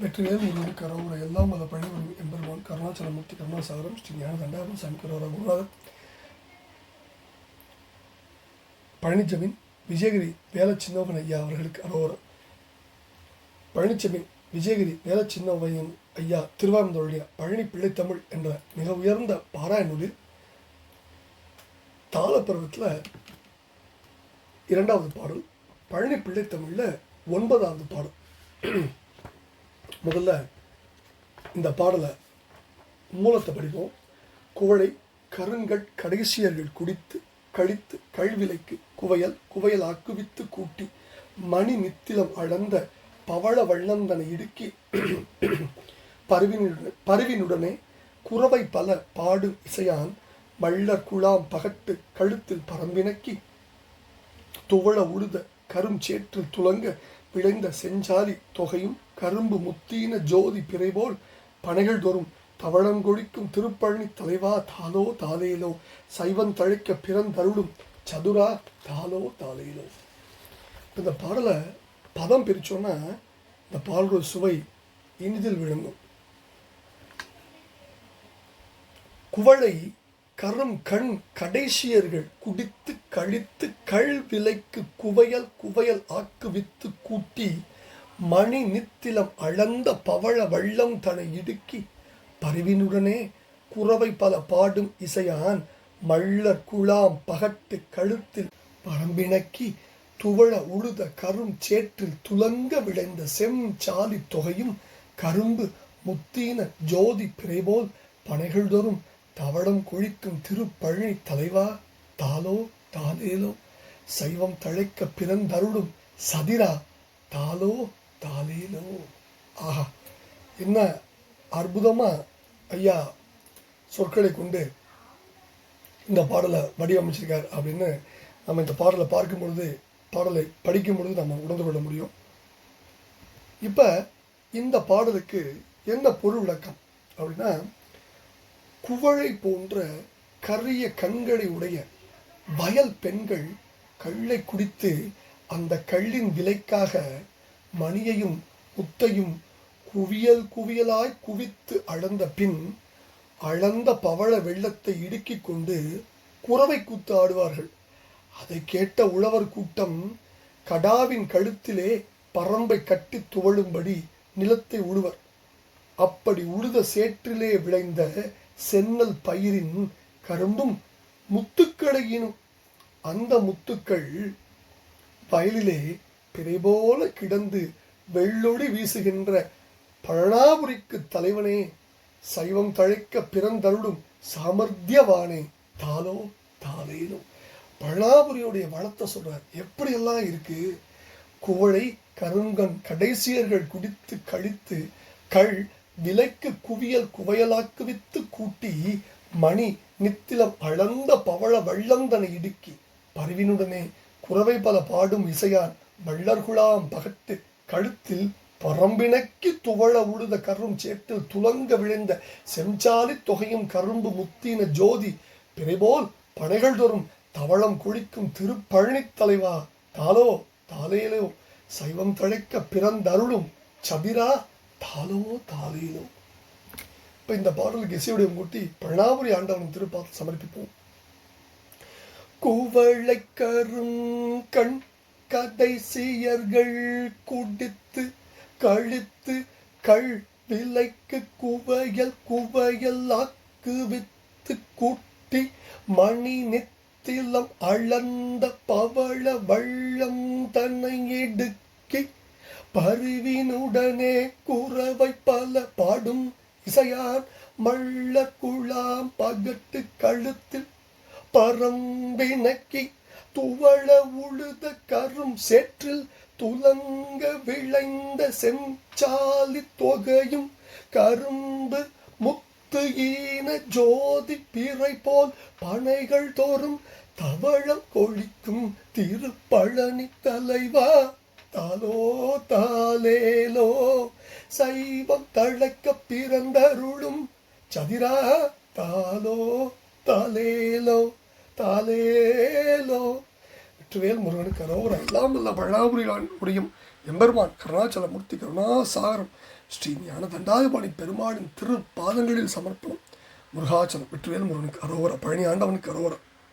வெற்றிவேல் முருகன் கரோர எல்லாம் மத பணிவரும் எம்பெருமான் கருணாச்சலமூர்த்தி கருணாசாகரம் ஸ்ரீ ஞான தண்டாபுரம் சாமி குருநாதர். பழனிச்சமின் விஜயகிரி வேல ஐயா அவர்களுக்கு அரோரம் பழனிச்சமின் விஜயகிரி வேல ஐயா திருவாரந்தோழிய பழனி பிள்ளைத்தமிழ் என்ற மிக உயர்ந்த பாராய நூலில் தாளப்பருவத்தில் இரண்டாவது பாடல் பழனி பிள்ளைத்தமிழில் ஒன்பதாவது பாடல். முதல்ல இந்த பாடலை மூலத்தை படிப்போம். குவளை கருங்கட் கடைசியர்கள் குடித்து கழித்து கழ்விலைக்கு குவையல் குவையல் ஆக்குவித்து கூட்டி மணி நித்திலம் அளந்த பவள வண்ணந்தனை இடுக்கி பருவினுடன் பருவினுடனே குறவை பல பாடும் இசையான் மள்ளர் குழாம் பகட்டு கழுத்தில் பரம்பினக்கி துவள உழுத கரும் சேற்றில் துலங்க விளைந்த செஞ்சாலி தொகையும் கரும்பு முத்தீன ஜோதி பிறைபோல் பனைகள் தோறும் தவளங்கொழிக்கும் திருப்பழனி தலைவா தாலோ தாலேலோ. சைவன் தழைக்க பிறந்தருளும் சதுரா தாலோ தாலேலோ. இந்த பாடலை பதம் பிரித்தோன்னா இந்த பாடலோட சுவை இனிதில் விளங்கும். குவளை கரும் கண் கடைசியர்கள் குடித்து கழித்து கள் விலைக்கு குவையல் குவையல் ஆக்குவித்து கூட்டி மணி நித்திலம் அளந்த பவள வள்ளம் தனை இடுக்கி பரிவினுடனே குறவை பல பாடும் இசையான் மள்ளர் குழாம் பகட்டு கழுத்தில் பரம்பிணக்கி துவள உழுத கரும் சேற்றில் துலங்க விளைந்த செம் சாலி தொகையும் கரும்பு முத்தீன ஜோதி பிறைபோல் பனைகள் தோறும் தவளம் கொழிக்கும் திருப்பழனி தலைவா தாலோ தாலேலோ சைவம் தழைக்க பிறந்தருளும் சதிரா தாலோ தாலேலோ ஆஹா என்ன அற்புதமா ஐயா சொற்களை கொண்டு இந்த பாடலை வடிவமைச்சிருக்கார் அப்படின்னு நம்ம இந்த பாடலை பார்க்கும் பொழுது பாடலை படிக்கும் பொழுது நம்ம உணர்ந்து கொள்ள முடியும். இப்போ இந்த பாடலுக்கு என்ன பொருள் விளக்கம் அப்படின்னா குவளை போன்ற கரிய கண்களை உடைய வயல் பெண்கள் கள்ளை குடித்து அந்த கள்ளின் விலைக்காக மணியையும் முத்தையும் குவியல் குவியலாய் குவித்து அளந்த பின் அளந்த பவள வெள்ளத்தை இடுக்கிக் கொண்டு குறவை கூத்து ஆடுவார்கள் அதை கேட்ட உழவர் கூட்டம் கடாவின் கழுத்திலே பரம்பை கட்டி துவழும்படி நிலத்தை உழுவர். அப்படி உழுத சேற்றிலே விளைந்த சென்னல் பயிரின் கரும்பும் முத்துக்களையினும் அந்த முத்துக்கள் வயலிலே பிறைபோல கிடந்து வெள்ளொளி வீசுகின்ற பழனாபுரிக்கு தலைவனே சைவம் தழைக்க பிறந்தருளும் சாமர்த்தியவானே தாலோ தாலேனும் பழனாபுரியுடைய வளத்தை சொல்றார். எப்படியெல்லாம் இருக்கு? குவளை கருங்கன் கடைசியர்கள் குடித்து கழித்து கள் விலைக்கு குவியல் குவையலாக்குவித்து கூட்டி மணி நித்திலம் அளந்த பவள வள்ளந்தனை இடுக்கி பருவினுடனே குறவை பல பாடும் இசையான் வள்ளர்குழாம் பகத்து கழுத்தில் பரம்பிணக்கி துவள உழுத கரும் சேற்றில் துலங்க விழுந்த செஞ்சாலி தொகையும் கரும்பு முத்தீன ஜோதி பிறைபோல் பனைகள் தோறும் தவளம் குளிக்கும் திருப்பழனி தலைவா. தாலோ தாலேலோ சைவம் தழைக்க பிறந்தருளும் சபிரா. தாலோ தாலேலோ இப்போ இந்த பாடலுக்கு இசையுடைய மூட்டி பழனாபுரி ஆண்டவன் திருப்பாத்து சமர்ப்பிப்போம். குவளை கரும் கண் கதைசியர்கள் குடித்து கழித்து கள் விலைக்கு குவையல் குவையல் ஆக்கு வித்து கூட்டி மணி நித்திலம் அளந்த பவள வள்ளம் தன்னை எடுக்கி பருவினுடனே குறவை பல பாடும் இசையான் மள்ள குழாம் பகட்டு கழுத்தில் பரம்பினக்கி துவள உழுத கரும் சேற்றில் துலங்க விளைந்த செஞ்சாலி தொகையும் கரும்பு முத்து ஈன ஜோதி பிறை போல் பனைகள் தோறும் தவழம் கொழிக்கும் திருப்பழனி தலைவா. தாலோ தாலேலோ சைவம் தழைக்க பிறந்தருளும் சதிரா. தாலோ தாலேலோ தாலேலோ வெற்றிவேல் முருகன் கரோர எல்லாம் நல்ல பழாபுரி முடியும் எம்பெருமான் கருணாச்சலமூர்த்தி கருணாசாகரம் ஸ்ரீ ஞான தண்டாயுபாணி பெருமாளின் திரு பாதங்களில் சமர்ப்பணம். முருகாச்சலம் வெற்றிவேல் முருகனுக்கு அரோவர பழனி ஆண்டவனுக்கு அரோவரம்